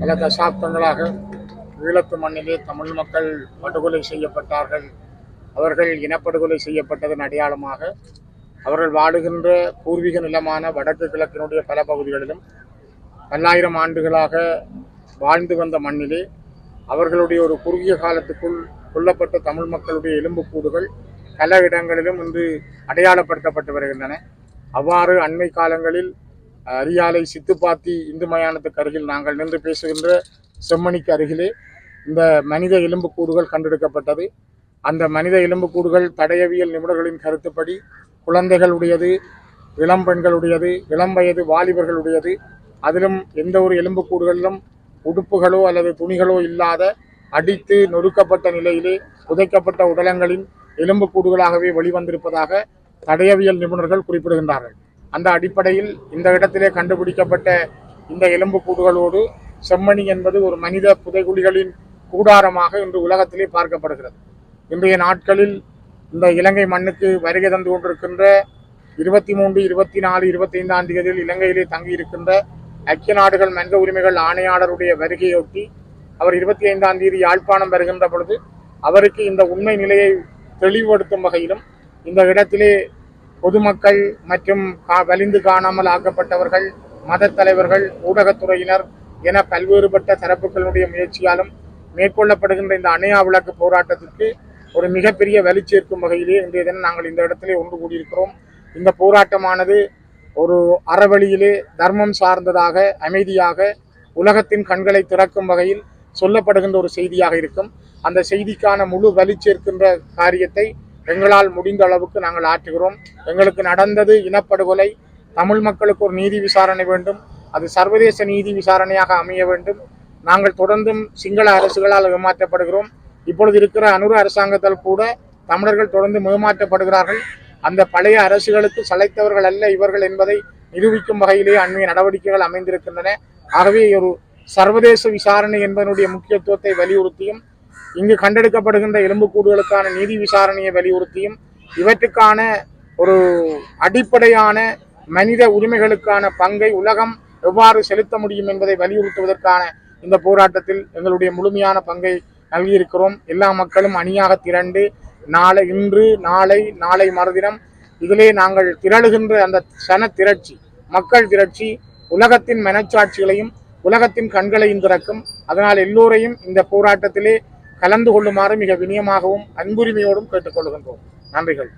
பல தசாப்தங்களாக ஈழத்து மண்ணிலே தமிழ் மக்கள் படுகொலை செய்யப்பட்டார்கள். அவர்கள் இனப்படுகொலை செய்யப்பட்டதன் அடையாளமாக அவர்கள் வாழுகின்ற பூர்வீக நிலமான வடக்கு கிழக்கினுடைய பல பகுதிகளிலும் பல்லாயிரம் ஆண்டுகளாக வாழ்ந்து வந்த மண்ணிலே அவர்களுடைய ஒரு குறுகிய காலத்துக்குள் கொல்லப்பட்ட தமிழ் மக்களுடைய எலும்புக்கூடுகள் பல இடங்களிலும் இன்று அடையாளப்படுத்தப்பட்டு வருகின்றன. அவ்வாறு அண்மை காலங்களில் அரியாலை சித்துப்பாத்தி இந்து மயானத்துக்கு அருகில் நாங்கள் நின்று பேசுகின்ற செம்மணிக்கு அருகிலே இந்த மனித எலும்புக்கூடுகள் கண்டெடுக்கப்பட்டது. அந்த மனித எலும்புக்கூடுகள் தடயவியல் நிபுணர்களின் கருத்துப்படி குழந்தைகளுடையது இளம் பெண்களுடையது இளம் வயது வாலிபர்களுடையது. அதிலும் எந்த ஒரு எலும்புக்கூடுகளிலும் உடுப்புகளோ அல்லது துணிகளோ இல்லாத அடித்து நொறுக்கப்பட்ட நிலையிலே புதைக்கப்பட்ட உடலங்களின் எலும்புக்கூடுகளாகவே வெளிவந்திருப்பதாக தடயவியல் நிபுணர்கள் குறிப்பிடுகின்றார்கள். அந்த அடிப்படையில் இந்த இடத்திலே கண்டுபிடிக்கப்பட்ட இந்த எலும்புக்கூடுகளோடு செம்மணி என்பது ஒரு மனித புதைகுழிகளின் கூடாரமாக இன்று உலகத்திலே பார்க்கப்படுகிறது. இன்றைய நாட்களில் இந்த இலங்கை மண்ணுக்கு வருகை தந்து கொண்டிருக்கின்ற இருபத்தி மூன்று இருபத்தி நாலு இருபத்தைந்தாம் தேதியில் இலங்கையிலே தங்கியிருக்கின்ற ஐக்கிய நாடுகள் மனித உரிமைகள் ஆணையாளருடைய வருகையொட்டி அவர் இருபத்தி ஐந்தாம் தேதி யாழ்ப்பாணம் வருகின்ற பொழுது அவருக்கு இந்த உண்மை நிலையை தெளிவுபடுத்தும் வகையிலும் இந்த இடத்திலே பொதுமக்கள் மற்றும் கா வலிந்து காணாமல் ஆக்கப்பட்டவர்கள் மத தலைவர்கள் ஊடகத்துறையினர் என பல்வேறுபட்ட தரப்புகளுடைய முயற்சியாலும் மேற்கொள்ளப்படுகின்ற இந்த அணையா விளக்கு போராட்டத்திற்கு ஒரு மிகப்பெரிய வலி சேர்க்கும் வகையிலே இன்றைய தினம் நாங்கள் இந்த இடத்திலே ஒன்று கூடியிருக்கிறோம். இந்த போராட்டமானது ஒரு அறவழியிலே தர்மம் சார்ந்ததாக அமைதியாக உலகத்தின் கண்களை திறக்கும் வகையில் சொல்லப்படுகின்ற ஒரு செய்தியாக இருக்கும். அந்த செய்திக்கான முழு வலி சேர்க்கின்ற காரியத்தை எங்களால் முடிந்த அளவுக்கு நாங்கள் ஆற்றுகிறோம். எங்களுக்கு நடந்தது இனப்படுகொலை. தமிழ் மக்களுக்கு ஒரு நீதி விசாரணை வேண்டும். அது சர்வதேச நீதி விசாரணையாக அமைய வேண்டும். நாங்கள் தொடர்ந்தும் சிங்கள அரசுகளால் ஏமாற்றப்படுகிறோம். இப்பொழுது இருக்கிற அனுர அரசாங்கத்தால் கூட தமிழர்கள் தொடர்ந்து ஏமாற்றப்படுகிறார்கள். அந்த பழைய அரசுகளுக்கு சளைத்தவர்கள் அல்ல இவர்கள் என்பதை நிரூபிக்கும் வகையிலே அண்மைய நடவடிக்கைகள் அமைந்திருக்கின்றன. ஆகவே ஒரு சர்வதேச விசாரணை என்பதனுடைய முக்கியத்துவத்தை வலியுறுத்தியும் இங்கு கண்டெடுக்கப்படுகின்ற எலும்புக்கூடுகளுக்கான நீதி விசாரணையை வலியுறுத்தியும் இவற்றுக்கான ஒரு அடிப்படையான மனித உரிமைகளுக்கான பங்கை உலகம் எவ்வாறு செலுத்த முடியும் என்பதை வலியுறுத்துவதற்கான இந்த போராட்டத்தில் எங்களுடைய முழுமையான பங்கை நல்கியிருக்கிறோம். எல்லா மக்களும் அணியாக திரண்டு நாளை இன்று நாளை நாளை மறுதினம் இதிலே நாங்கள் திரளுகின்ற அந்த சன திரட்சி மக்கள் திரட்சி உலகத்தின் மனச்சாட்சிகளையும் உலகத்தின் கண்களையும் திறக்கும். அதனால் எல்லோரையும் இந்த போராட்டத்திலே கலந்து கொள்ளுமாறு மிக வினியமாகவும் அன்புரிமையோடும் கேட்டுக்கொள்கின்றோம். நன்றிகள்.